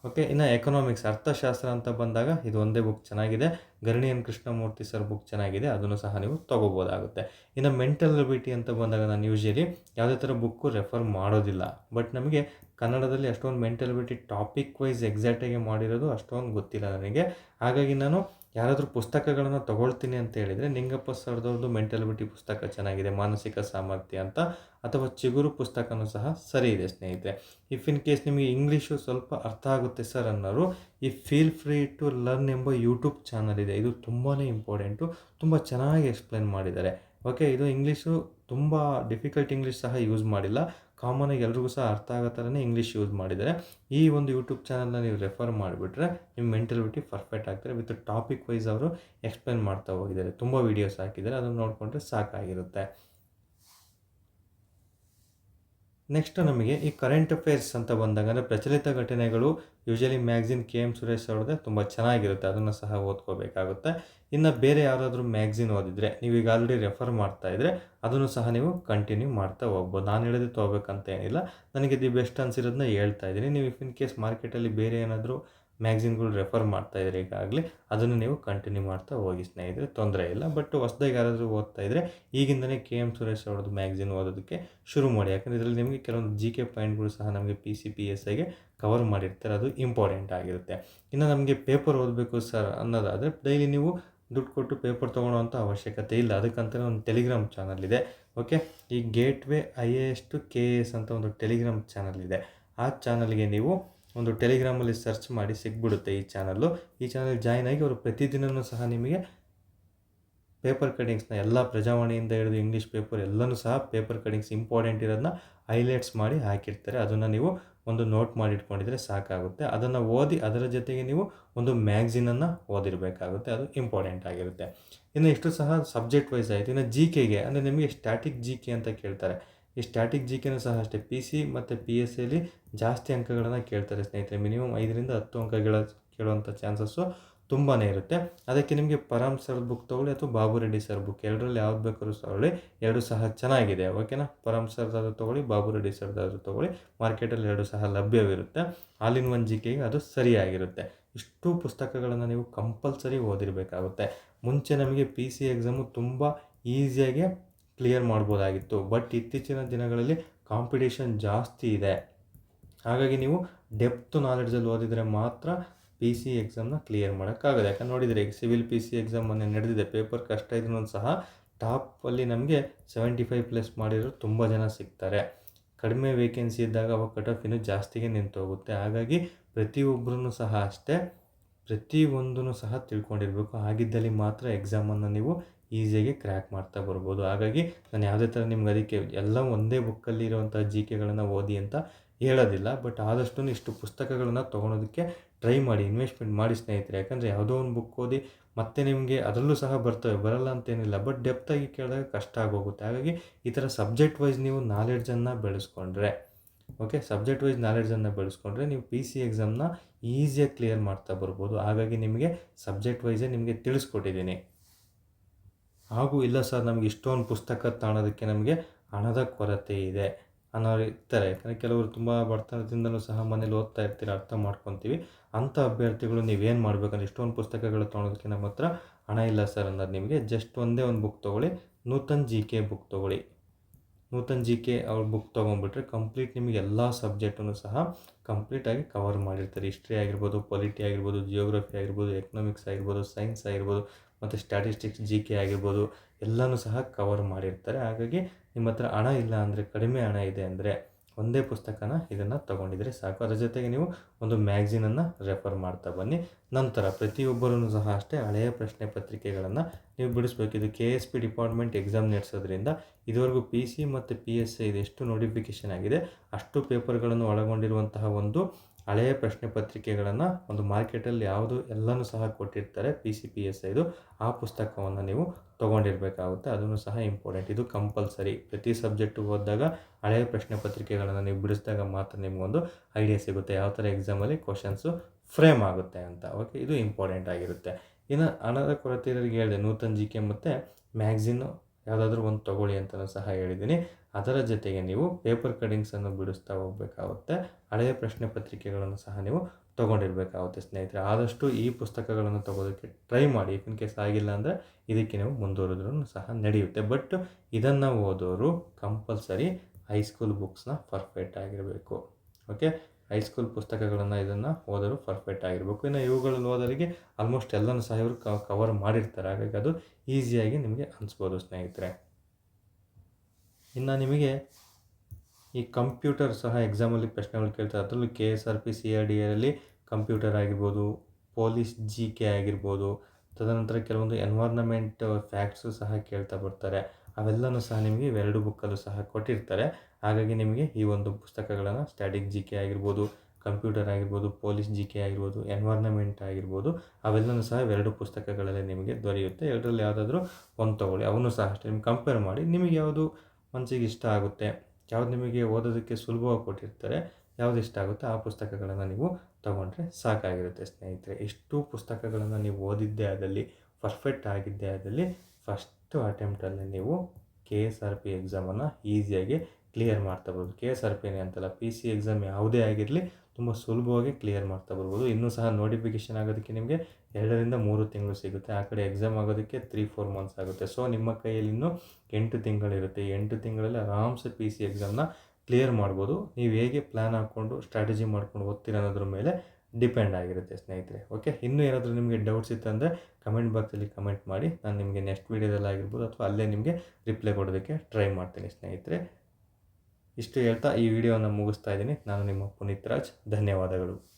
ಓಕೆ, ಇನ್ನು ಎಕನಾಮಿಕ್ಸ್ ಅರ್ಥಶಾಸ್ತ್ರ ಅಂತ ಬಂದಾಗ ಇದು ಒಂದೇ ಬುಕ್ ಚೆನ್ನಾಗಿದೆ. Garani N Krishnamurthy sir book ಚೆನ್ನಾಗಿದೆ, ಅದನ್ನು ಸಹ ನೀವು ತೊಗೋಬೋದಾಗುತ್ತೆ. ಇನ್ನು ಮೆಂಟಲ್ ಎಬಿಲಿಟಿ ಅಂತ ಬಂದಾಗ ನಾನು ಯೂಶಲಿ ಯಾವುದೇ ಥರ ಬುಕ್ಕು ರೆಫರ್ ಮಾಡೋದಿಲ್ಲ. ಬಟ್ ನಮಗೆ ಕನ್ನಡದಲ್ಲಿ ಅಷ್ಟೊಂದು ಮೆಂಟಲ್ ಮೆಂಟಲಿಬಿಟಿ ಟಾಪಿಕ್ ವೈಸ್ ಎಕ್ಸಾಕ್ಟಾಗಿ ಮಾಡಿರೋದು ಅಷ್ಟೊಂದು ಗೊತ್ತಿಲ್ಲ ನನಗೆ. ಹಾಗಾಗಿ ನಾನು ಯಾರಾದರೂ ಪುಸ್ತಕಗಳನ್ನು ತೊಗೊಳ್ತೀನಿ ಅಂತ ಹೇಳಿದರೆ ನಿಂಗಪ್ಪ ಸರ್ದವ್ರದ್ದು ಮೆಂಟಲಿಬಿಟಿ ಪುಸ್ತಕ ಚೆನ್ನಾಗಿದೆ, ಮಾನಸಿಕ ಸಾಮರ್ಥ್ಯ ಅಂತ, ಅಥವಾ ಚಿಗುರು ಪುಸ್ತಕನೂ ಸಹ ಸರಿ ಇದೆ ಸ್ನೇಹಿತರೆ. ಇಫ್ ಇನ್ ಕೇಸ್ ನಿಮಗೆ ಇಂಗ್ಲೀಷು ಸ್ವಲ್ಪ ಅರ್ಥ ಆಗುತ್ತೆ ಸರ್ ಅನ್ನೋರು, ಈ ಫೀಲ್ ಫ್ರೀ ಟು ಲರ್ನ್ ಎಂಬ ಯೂಟ್ಯೂಬ್ ಚಾನಲ್ ಇದೆ. ಇದು ತುಂಬಾ ಇಂಪಾರ್ಟೆಂಟು ತುಂಬ ಚೆನ್ನಾಗಿ ಎಕ್ಸ್ಪ್ಲೇನ್ ಮಾಡಿದ್ದಾರೆ. ಓಕೆ ಇದು ಇಂಗ್ಲೀಷು ತುಂಬ ಡಿಫಿಕಲ್ಟ್ ಇಂಗ್ಲೀಷ್ ಸಹ ಯೂಸ್ ಮಾಡಿಲ್ಲ. ಕಾಮನಾಗಿ ಎಲ್ರಿಗೂ ಸಹ ಅರ್ಥ ಆಗೋ ಥರನೇ ಇಂಗ್ಲೀಷ್ ಯೂಸ್ ಮಾಡಿದರೆ ಈ ಒಂದು ಯೂಟ್ಯೂಬ್ ಚಾನಲ್ನ ನೀವು ರೆಫರ್ ಮಾಡಿಬಿಟ್ರೆ ನಿಮ್ಮ ಮೆಂಟಲಿಟಿ ಪರ್ಫೆಕ್ಟ್ ಆಗ್ತಾರೆ. ವಿತ್ ಟಾಪಿಕ್ ವೈಸ್ ಅವರು ಎಕ್ಸ್ಪ್ಲೇನ್ ಮಾಡ್ತಾ ಹೋಗಿದ್ದಾರೆ. ತುಂಬ ವೀಡಿಯೋಸ್ ಹಾಕಿದ್ದಾರೆ. ಅದನ್ನು ನೋಡಿಕೊಂಡ್ರೆ ಸಾಕಾಗಿರುತ್ತೆ. ನೆಕ್ಸ್ಟ್ ನಮಗೆ ಈ ಕರೆಂಟ್ ಅಫೇರ್ಸ್ ಅಂತ ಬಂದಾಗ ಅಂದರೆ ಪ್ರಚಲಿತ ಘಟನೆಗಳು usually magazine K M Suresh ಅವ್ರದ್ದೇ ತುಂಬ ಚೆನ್ನಾಗಿರುತ್ತೆ. ಅದನ್ನು ಸಹ ಓದ್ಕೋಬೇಕಾಗುತ್ತೆ. ಇನ್ನು ಬೇರೆ ಯಾರಾದರೂ ಮ್ಯಾಗ್ಝಿನ್ ಓದಿದರೆ, ನೀವು ಈಗ ಆಲ್ರೆಡಿ ರೆಫರ್ ಮಾಡ್ತಾ ಇದ್ದರೆ ಅದನ್ನು ಸಹ ನೀವು ಕಂಟಿನ್ಯೂ ಮಾಡ್ತಾ ಹೋಗ್ಬೋದು. ನಾನು ಹೇಳಿದ್ರೆ ತೊಗೋಬೇಕಂತ ಏನಿಲ್ಲ. ನನಗೆ ದಿ ಬೆಸ್ಟ್ ಅನ್ಸಿರೋದನ್ನ ಹೇಳ್ತಾ ಇದ್ದೀನಿ. ನೀವು ಇಫ್ ಇನ್ ಕೇಸ್ ಮಾರ್ಕೆಟಲ್ಲಿ ಬೇರೆ ಏನಾದರೂ ಮ್ಯಾಗ್ಝಿನ್ಗಳು ರೆಫರ್ ಮಾಡ್ತಾ ಇದ್ರೆ ಈಗಾಗಲೇ ಅದನ್ನು ನೀವು ಕಂಟಿನ್ಯೂ ಮಾಡ್ತಾ ಹೋಗಿ ಸ್ನೇಹಿತರೆ, ತೊಂದರೆ ಇಲ್ಲ. ಬಟ್ ಹೊಸ್ದಾಗಿ ಯಾರಾದರೂ ಓದ್ತಾ ಇದ್ದರೆ ಈಗಿಂದನೇ ಕೆ ಎಂ ಸುರೇಶ್ ಅವ್ರದ್ದು ಮ್ಯಾಗ್ಝಿನ್ ಓದೋದಕ್ಕೆ ಶುರು ಮಾಡಿ. ಯಾಕಂದರೆ ಇದರಲ್ಲಿ ನಿಮಗೆ ಕೆಲವೊಂದು ಜಿ ಕೆ ಪಾಯಿಂಟ್ಗಳು ಸಹ ನಮಗೆ ಪಿ ಸಿ ಪಿ ಎಸ್ ಐಗೆ ಕವರ್ ಮಾಡಿರ್ತಾರೆ. ಅದು ಇಂಪಾರ್ಟೆಂಟ್ ಆಗಿರುತ್ತೆ. ಇನ್ನು ನಮಗೆ ಪೇಪರ್ ಓದಬೇಕು ಸರ್ ಅನ್ನೋದಾದರೆ ಡೈಲಿ ನೀವು ದುಡ್ಡು ಕೊಟ್ಟು ಪೇಪರ್ ತೊಗೊಳ್ಳೋವಂಥ ಅವಶ್ಯಕತೆ ಇಲ್ಲ. ಅದಕ್ಕಂತಲೇ ಒಂದು ಟೆಲಿಗ್ರಾಮ್ ಚಾನಲ್ ಇದೆ. ಓಕೆ ಈ gateway I A S to K A S ಅಂತ ಒಂದು ಟೆಲಿಗ್ರಾಮ್ ಚಾನಲ್ ಇದೆ. ಆ ಚಾನಲ್ಗೆ ನೀವು ಒಂದು ಟೆಲಿಗ್ರಾಮಲ್ಲಿ ಸರ್ಚ್ ಮಾಡಿ ಸಿಗ್ಬಿಡುತ್ತೆ ಈ ಚಾನಲ್ಲು ಈ ಚಾನಲ್ ಜಾಯ್ನ್ ಆಗಿ ಅವರು ಪ್ರತಿದಿನವೂ ಸಹ ನಿಮಗೆ ಪೇಪರ್ ಕಟಿಂಗ್ಸ್ನ ಎಲ್ಲ ಪ್ರಜಾವಾಣಿಯಿಂದ ಹಿಡಿದು ಇಂಗ್ಲೀಷ್ ಪೇಪರ್ ಎಲ್ಲನೂ ಸಹ ಪೇಪರ್ ಕಟಿಂಗ್ಸ್ ಇಂಪಾರ್ಟೆಂಟ್ ಇರೋದನ್ನ ಹೈಲೈಟ್ಸ್ ಮಾಡಿ ಹಾಕಿರ್ತಾರೆ. ಅದನ್ನು ನೀವು ಒಂದು ನೋಟ್ ಮಾಡಿ ಇಟ್ಕೊಂಡಿದ್ರೆ ಸಾಕಾಗುತ್ತೆ. ಅದನ್ನು ಓದಿ ಅದರ ಜೊತೆಗೆ ನೀವು ಒಂದು ಮ್ಯಾಗ್ಝಿನನ್ನು ಓದಿರಬೇಕಾಗುತ್ತೆ. ಅದು ಇಂಪಾರ್ಟೆಂಟ್ ಆಗಿರುತ್ತೆ. ಇನ್ನು ಇಷ್ಟು ಸಹ ಸಬ್ಜೆಕ್ಟ್ ವೈಸ್ ಆಯಿತು. ಇನ್ನು ಜಿ ಕೆಗೆ ಅಂದರೆ ನಿಮಗೆ ಸ್ಟ್ಯಾಟಿಕ್ ಜಿ ಕೆ ಅಂತ ಕೇಳ್ತಾರೆ. ಈ ಸ್ಟ್ಯಾಟಿಕ್ ಜಿ ಕೆನೂ ಸಹ ಅಷ್ಟೇ. ಪಿ ಸಿ ಮತ್ತು ಪಿ ಎಸ್ ಸಿಯಲ್ಲಿ ಜಾಸ್ತಿ ಅಂಕಗಳನ್ನು ಕೇಳ್ತಾರೆ ಸ್ನೇಹಿತರೆ. ಮಿನಿಮಮ್ ಐದರಿಂದ ಹತ್ತು ಅಂಕಗಳ ಕೇಳುವಂಥ ಚಾನ್ಸಸ್ಸು ತುಂಬಾ ಇರುತ್ತೆ. ಅದಕ್ಕೆ ನಿಮಗೆ ಪರಾಮ್ ಸರ್ ಬುಕ್ ತಗೊಳ್ಳಿ ಅಥವಾ ಬಾಬು ರೆಡ್ಡಿ ಸರ್ ಬುಕ್ ಎರಡರಲ್ಲಿ ಯಾವ್ದು ಬೇಕಾದ್ರೂ ತೊಗೊಳ್ಳಿ. ಎರಡು ಸಹ ಚೆನ್ನಾಗಿದೆ. ಓಕೆನಾ ಪರಾಮ್ ಸರ್ದಾದ್ರು ತೊಗೊಳ್ಳಿ, ಬಾಬು ರೆಡ್ಡಿ ಸರ್ದಾದ್ರು ತೊಗೊಳ್ಳಿ. ಮಾರ್ಕೆಟಲ್ಲಿ ಎರಡು ಸಹ ಲಭ್ಯವಿರುತ್ತೆ. ಆಲ್ ಇನ್ ಒನ್ ಜಿ ಕೆಗೆ ಅದು ಸರಿಯಾಗಿರುತ್ತೆ. ಇಷ್ಟು ಪುಸ್ತಕಗಳನ್ನು ನೀವು ಕಂಪಲ್ಸರಿ ಓದಿರಬೇಕಾಗುತ್ತೆ. ಮುಂಚೆ ನಮಗೆ ಪಿ ಸಿ ಎಕ್ಸಾಮು ತುಂಬ ಈಸಿಯಾಗಿ ಕ್ಲಿಯರ್ ಮಾಡ್ಬೋದಾಗಿತ್ತು. ಬಟ್ ಇತ್ತೀಚಿನ ದಿನಗಳಲ್ಲಿ ಕಾಂಪಿಟೇಷನ್ ಜಾಸ್ತಿ ಇದೆ. ಹಾಗಾಗಿ ನೀವು ಡೆಪ್ತ್ ನಾಲೆಡ್ಜಲ್ಲಿ ಓದಿದರೆ ಮಾತ್ರ ಪಿ ಸಿ ಎಕ್ಸಾಮ್ನ ಕ್ಲಿಯರ್ ಮಾಡೋಕ್ಕಾಗಲ್ಲ. ಯಾಕಂದ್ರೆ ನೋಡಿದರೆ ಸಿವಿಲ್ ಪಿ ಸಿ ಎಕ್ಸಾಮ್ ಮೊನ್ನೆ ನಡೆದಿದೆ. ಪೇಪರ್ ಕಷ್ಟ ಇದ್ರೂ ಸಹ ಟಾಪಲ್ಲಿ ನಮಗೆ ಸೆವೆಂಟಿ ಫೈವ್ ಪ್ಲಸ್ ಮಾಡಿರೋ ತುಂಬ ಜನ ಸಿಗ್ತಾರೆ. ಕಡಿಮೆ ವೇಕೆನ್ಸಿ ಇದ್ದಾಗ ಅವಾಗ ಕಟ್ ಆಫ್ ಇನ್ನೂ ಜಾಸ್ತಿಗೆ ನಿಂತು ಹೋಗುತ್ತೆ. ಹಾಗಾಗಿ ಪ್ರತಿಯೊಬ್ಬರೂ ಸಹ ಅಷ್ಟೇ ಪ್ರತಿಯೊಂದೂ ಸಹ ತಿಳ್ಕೊಂಡಿರಬೇಕು. ಹಾಗಿದ್ದಲ್ಲಿ ಮಾತ್ರ ಎಕ್ಸಾಮನ್ನು ನೀವು ಈಸಿಯಾಗಿ ಕ್ರ್ಯಾಕ್ ಮಾಡ್ತಾ ಬರ್ಬೋದು. ಹಾಗಾಗಿ ನಾನು ಯಾವುದೇ ಥರ ನಿಮ್ಗೆ ಅದಕ್ಕೆ ಎಲ್ಲ ಒಂದೇ ಬುಕ್ಕಲ್ಲಿ ಇರುವಂಥ ಜಿ ಕೆಗಳನ್ನು ಓದಿ ಅಂತ ಹೇಳೋದಿಲ್ಲ. ಬಟ್ ಆದಷ್ಟು ಇಷ್ಟು ಪುಸ್ತಕಗಳನ್ನು ತೊಗೊಳೋದಕ್ಕೆ ಟ್ರೈ ಮಾಡಿ ಇನ್ವೆಸ್ಟ್ಮೆಂಟ್ ಮಾಡಿ ಸ್ನೇಹಿತರೆ. ಯಾಕಂದರೆ ಯಾವುದೋ ಒಂದು ಬುಕ್ ಓದಿ ಮತ್ತೆ ನಿಮಗೆ ಅದರಲ್ಲೂ ಸಹ ಬರ್ತವೆ, ಬರಲ್ಲ ಅಂತೇನಿಲ್ಲ. ಬಟ್ ಡೆಪ್ತಾಗಿ ಕೇಳಿದಾಗ ಕಷ್ಟ ಆಗೋಗುತ್ತೆ. ಹಾಗಾಗಿ ಈ ಥರ ಸಬ್ಜೆಕ್ಟ್ ವೈಸ್ ನೀವು ನಾಲೆಡ್ಜನ್ನು ಬೆಳೆಸ್ಕೊಂಡ್ರೆ ಓಕೆ ಸಬ್ಜೆಕ್ಟ್ ವೈಸ್ ನಾಲೆಡ್ಜನ್ನು ಬೆಳೆಸ್ಕೊಂಡ್ರೆ ನೀವು ಪಿ ಸಿ ಎಕ್ಸಾಮ್ನ ಈಸಿಯಾಗಿ ಕ್ಲಿಯರ್ ಮಾಡ್ತಾ ಬರ್ಬೋದು. ಹಾಗಾಗಿ ನಿಮಗೆ ಸಬ್ಜೆಕ್ಟ್ ವೈಸೇ ನಿಮಗೆ ತಿಳಿಸ್ಕೊಟ್ಟಿದ್ದೀನಿ. ಹಾಗೂ ಇಲ್ಲ ಸರ್, ನಮಗೆ ಇಷ್ಟೊಂದು ಪುಸ್ತಕ ತಾಣೋದಕ್ಕೆ ನಮಗೆ ಹಣದ ಕೊರತೆ ಇದೆ ಅನ್ನೋರು ಇರ್ತಾರೆ. ಯಾಕಂದರೆ ಕೆಲವರು ತುಂಬ ಬಡತನದಿಂದಲೂ ಸಹ ಮನೇಲಿ ಓದ್ತಾ ಇರ್ತೀರ, ಅರ್ಥ ಮಾಡ್ಕೊತೀವಿ. ಅಂಥ ಅಭ್ಯರ್ಥಿಗಳು ನೀವೇನು ಮಾಡಬೇಕಂದ್ರೆ ಇಷ್ಟೊಂದು ಪುಸ್ತಕಗಳು ತೊಗೊಳೋದಕ್ಕೆ ನಮ್ಮ ಹತ್ರ ಹಣ ಇಲ್ಲ ಸರ್ ಅನ್ನೋದು ನಿಮಗೆ. ಜಸ್ಟ್ ಒಂದೇ ಒಂದು ಬುಕ್ ತೊಗೊಳ್ಳಿ. ನೂತನ್ ಜಿ ಕೆ ಬುಕ್ ತೊಗೊಳ್ಳಿ. ನೂತನ್ ಜಿ ಕೆ ಅವ್ರ ಬುಕ್ ತೊಗೊಂಡ್ಬಿಟ್ರೆ ಕಂಪ್ಲೀಟ್ ನಿಮಗೆ ಎಲ್ಲ ಸಬ್ಜೆಕ್ಟನ್ನು ಸಹ ಕಂಪ್ಲೀಟಾಗಿ ಕವರ್ ಮಾಡಿರ್ತಾರೆ. ಹಿಸ್ಟ್ರಿ ಆಗಿರ್ಬೋದು, ಪೊಲಿಟಿ ಆಗಿರ್ಬೋದು, ಜಿಯೋಗ್ರಫಿ ಆಗಿರ್ಬೋದು, ಎಕನಾಮಿಕ್ಸ್ ಆಗಿರ್ಬೋದು, ಸೈನ್ಸ್ ಆಗಿರ್ಬೋದು ಮತ್ತು ಸ್ಟ್ಯಾಟಿಸ್ಟಿಕ್ಸ್ ಜಿ ಕೆ ಆಗಿರ್ಬೋದು, ಎಲ್ಲನೂ ಸಹ ಕವರ್ ಮಾಡಿರ್ತಾರೆ. ಹಾಗಾಗಿ ನಿಮ್ಮ ಹತ್ರ ಹಣ ಇಲ್ಲ ಅಂದರೆ, ಕಡಿಮೆ ಹಣ ಇದೆ ಅಂದರೆ ಒಂದೇ ಪುಸ್ತಕನ ಇದನ್ನು ತೊಗೊಂಡಿದ್ರೆ ಸಾಕು. ಅದರ ಜೊತೆಗೆ ನೀವು ಒಂದು ಮ್ಯಾಗ್ಝಿನನ್ನು ರೆಫರ್ ಮಾಡ್ತಾ ಬನ್ನಿ. ನಂತರ ಪ್ರತಿಯೊಬ್ಬರೂ ಸಹ ಅಷ್ಟೇ ಹಳೆಯ ಪ್ರಶ್ನೆ ಪತ್ರಿಕೆಗಳನ್ನು ನೀವು ಬಿಡಿಸ್ಬೇಕು. ಇದು K S P department exam ನಡೆಸೋದ್ರಿಂದ ಇದುವರೆಗೂ ಪಿ ಸಿ ಮತ್ತು ಪಿ ಎಸ್ ಐ ಇದೆಷ್ಟು ನೋಟಿಫಿಕೇಷನ್ ಆಗಿದೆ, ಅಷ್ಟು ಪೇಪರ್ಗಳನ್ನು ಒಳಗೊಂಡಿರುವಂತಹ ಒಂದು ಹಳೆಯ ಪ್ರಶ್ನೆ ಪತ್ರಿಕೆಗಳನ್ನು ಒಂದು ಮಾರ್ಕೆಟಲ್ಲಿ ಯಾವುದು ಎಲ್ಲನೂ ಸಹ ಕೊಟ್ಟಿರ್ತಾರೆ ಪಿ ಸಿ ಪಿ ಎಸ್ ಐದು. ಆ ಪುಸ್ತಕವನ್ನು ನೀವು ತೊಗೊಂಡಿರಬೇಕಾಗುತ್ತೆ. ಅದನ್ನು ಸಹ ಇಂಪಾರ್ಟೆಂಟ್ ಇದು ಕಂಪಲ್ಸರಿ ಪ್ರತಿ ಸಬ್ಜೆಕ್ಟು ಓದಿದಾಗ ಹಳೆಯ ಪ್ರಶ್ನೆ ಪತ್ರಿಕೆಗಳನ್ನು ನೀವು ಬಿಡಿಸಿದಾಗ ಮಾತ್ರ ನಿಮಗೊಂದು ಐಡಿಯಾ ಸಿಗುತ್ತೆ. ಯಾವ ಥರ ಎಕ್ಸಾಮಲ್ಲಿ ಕ್ವಶನ್ಸು ಫ್ರೇಮ್ ಆಗುತ್ತೆ ಅಂತ. ಓಕೆ ಇದು ಇಂಪಾರ್ಟೆಂಟ್ ಆಗಿರುತ್ತೆ. ಇನ್ನು ಹಣದ ಕೊರತೆ ಹೇಳಿದೆ, ನೂತನ್ ಜಿ ಕೆ ಮತ್ತು ಮ್ಯಾಗ್ಝಿನ್ನು ಯಾವುದಾದ್ರೂ ಒಂದು ತೊಗೊಳ್ಳಿ ಅಂತಲೂ ಸಹ ಹೇಳಿದ್ದೀನಿ. ಅದರ ಜೊತೆಗೆ ನೀವು ಪೇಪರ್ ಕಟಿಂಗ್ಸನ್ನು ಬಿಡಿಸ್ತಾ ಹೋಗಬೇಕಾಗುತ್ತೆ. ಹಳೆಯ ಪ್ರಶ್ನೆ ಪತ್ರಿಕೆಗಳನ್ನು ಸಹ ನೀವು ತೊಗೊಂಡಿರಬೇಕಾಗುತ್ತೆ ಸ್ನೇಹಿತರೆ. ಆದಷ್ಟು ಈ ಪುಸ್ತಕಗಳನ್ನು ತೊಗೋದಕ್ಕೆ ಟ್ರೈ ಮಾಡಿ. ಇನ್ ಕೇಸ್ ಆಗಿಲ್ಲ ಅಂದರೆ ಇದಕ್ಕೆ ನೀವು ಮುಂದುವರೆದ್ರೂ ಸಹ ನಡೆಯುತ್ತೆ. ಬಟ್ ಇದನ್ನು ಓದೋರು ಕಂಪಲ್ಸರಿ ಹೈಸ್ಕೂಲ್ ಬುಕ್ಸ್ನ ಪರ್ಫೆಕ್ಟ್ ಆಗಿರಬೇಕು. ಓಕೆ ಹೈಸ್ಕೂಲ್ ಪುಸ್ತಕಗಳನ್ನು ಇದನ್ನು ಓದಲು ಪರ್ಫೆಕ್ಟ್ ಆಗಿರಬೇಕು. ಇನ್ನು ಇವುಗಳನ್ನು ಓದೋರಿಗೆ ಆಲ್ಮೋಸ್ಟ್ ಎಲ್ಲನೂ ಸಹ ಇವರು ಕವರ್ ಮಾಡಿರ್ತಾರೆ. ಹಾಗಾಗಿ ಅದು ಈಸಿಯಾಗಿ ನಿಮಗೆ ಅನಿಸ್ಬೋದು ಸ್ನೇಹಿತರೆ. ಇನ್ನು ನಿಮಗೆ ಈ ಕಂಪ್ಯೂಟರ್ ಸಹ ಎಕ್ಸಾಮಲ್ಲಿ ಪ್ರಶ್ನೆಗಳು ಕೇಳ್ತಾರೆ. ಅದರಲ್ಲೂ K S R P C R D ಎಲ್ಲಿ ಕಂಪ್ಯೂಟರ್ ಆಗಿರ್ಬೋದು, ಪೊಲೀಸ್ ಜಿ ಕೆ ಆಗಿರ್ಬೋದು, ತದನಂತರ ಕೆಲವೊಂದು ಎನ್ವೈರ್ನಮೆಂಟ್ ಫ್ಯಾಕ್ಟ್ಸು ಸಹ ಕೇಳ್ತಾ ಬರ್ತಾರೆ. ಅವೆಲ್ಲನೂ ಸಹ ನಿಮಗೆ ಇವೆರಡು ಬುಕ್ಕಲ್ಲೂ ಸಹ ಕೊಟ್ಟಿರ್ತಾರೆ. ಹಾಗಾಗಿ ನಿಮಗೆ ಈ ಒಂದು ಪುಸ್ತಕಗಳನ್ನು ಸ್ಟ್ಯಾಟಿಕ್ ಜಿ ಕೆ ಆಗಿರ್ಬೋದು ಕಂಪ್ಯೂಟರ್ ಆಗಿರ್ಬೋದು, ಪೊಲೀಸ್ ಜಿ ಕೆ ಆಗಿರ್ಬೋದು ಎನ್ವೈರ್ನಮೆಂಟ್ ಆಗಿರ್ಬೋದು, ಅವೆಲ್ಲನೂ ಸಹ ಎರಡು ಪುಸ್ತಕಗಳಲ್ಲಿ ನಿಮಗೆ ದೊರೆಯುತ್ತೆ. ಎರಡರಲ್ಲಿ ಯಾವುದಾದ್ರೂ ಒಂದು ತೊಗೊಳ್ಳಿ. ಅವನು ಸಹ ಅಷ್ಟೇ. ನಿಮ್ಗೆ ಕಂಪೇರ್ ಮಾಡಿ ನಿಮಗೆ ಯಾವುದು ಮನಸ್ಸಿಗೆ ಇಷ್ಟ ಆಗುತ್ತೆ. ಯಾವ್ದು ನಿಮಗೆ ಓದೋದಕ್ಕೆ ಸುಲಭವಾಗಿ ಕೊಟ್ಟಿರ್ತಾರೆ, ಯಾವ್ದು ಇಷ್ಟ ಆಗುತ್ತೋ ಆ ಪುಸ್ತಕಗಳನ್ನು ನೀವು ತಗೊಂಡ್ರೆ ಸಾಕಾಗಿರುತ್ತೆ ಸ್ನೇಹಿತರೆ. ಇಷ್ಟು ಪುಸ್ತಕಗಳನ್ನು ನೀವು ಓದಿದ್ದೇ ಆದಲ್ಲಿ ಪರ್ಫೆಕ್ಟ್ ಆಗಿದ್ದೇ ಆದಲ್ಲಿ ಫಸ್ಟು ಅಟೆಂಪ್ಟಲ್ಲಿ ನೀವು ಕೆ ಎಸ್ ಆರ್ ಪಿ ಎಕ್ಸಾಮನ್ನು ಈಸಿಯಾಗಿ ಕ್ಲಿಯರ್ ಮಾಡ್ತಾ ಬರ್ಬೋದು. ಕೆ ಎಸ್ ಆರ್ ಪಿನೇ ಅಂತಲ್ಲ ಪಿ ಸಿ ಎಕ್ಸಾಮ್ ಯಾವುದೇ ಆಗಿರಲಿ ತುಂಬ ಸುಲಭವಾಗಿ ಕ್ಲಿಯರ್ ಮಾಡ್ತಾ ಬರ್ಬೋದು. ಇನ್ನೂ ಸಹ ನೋಟಿಫಿಕೇಷನ್ ಆಗೋದಕ್ಕೆ ನಿಮಗೆ ಎರಡರಿಂದ ಮೂರು ತಿಂಗಳು ಸಿಗುತ್ತೆ. ಆ ಕಡೆ ಎಕ್ಸಾಮ್ ಆಗೋದಕ್ಕೆ ತ್ರೀ ಫೋರ್ ಮಂತ್ಸ್ ಆಗುತ್ತೆ. ಸೊ ನಿಮ್ಮ ಕೈಯಲ್ಲಿ ಇನ್ನೂ ಎಂಟು ತಿಂಗಳಿರುತ್ತೆ. ಎಂಟು ತಿಂಗಳಲ್ಲಿ ಆರಾಮ್ಸೆ ಪಿ ಸಿ ಎಕ್ಸಾಮ್ನ ಕ್ಲಿಯರ್ ಮಾಡ್ಬೋದು. ನೀವು ಹೇಗೆ ಪ್ಲ್ಯಾನ್ ಹಾಕ್ಕೊಂಡು ಸ್ಟ್ರಾಟಜಿ ಮಾಡ್ಕೊಂಡು ಓದ್ತೀರ ಅನ್ನೋದ್ರ ಮೇಲೆ ಡಿಪೆಂಡ್ ಆಗಿರುತ್ತೆ ಸ್ನೇಹಿತರೆ. ಓಕೆ ಇನ್ನೂ ಏನಾದರೂ ನಿಮಗೆ ಡೌಟ್ಸ್ ಇತ್ತಂದರೆ ಕಮೆಂಟ್ ಬಾಕ್ಸಲ್ಲಿ ಕಮೆಂಟ್ ಮಾಡಿ. ನಾನು ನಿಮಗೆ ನೆಕ್ಸ್ಟ್ ವೀಡಿಯೋದಲ್ಲಿ ಆಗಿರ್ಬೋದು ಅಥವಾ ಅಲ್ಲೇ ನಿಮಗೆ ರಿಪ್ಲೈ ಕೊಡೋದಕ್ಕೆ ಟ್ರೈ ಮಾಡ್ತೀನಿ ಸ್ನೇಹಿತರೆ. ಇಷ್ಟು ಹೇಳ್ತಾ ಈ ವಿಡಿಯೋನ ಮುಗಿಸ್ತಾ ಇದ್ದೀನಿ. ನಾನು ನಿಮ್ಮ ಪುನೀತ್ ರಾಜ್. ಧನ್ಯವಾದಗಳು.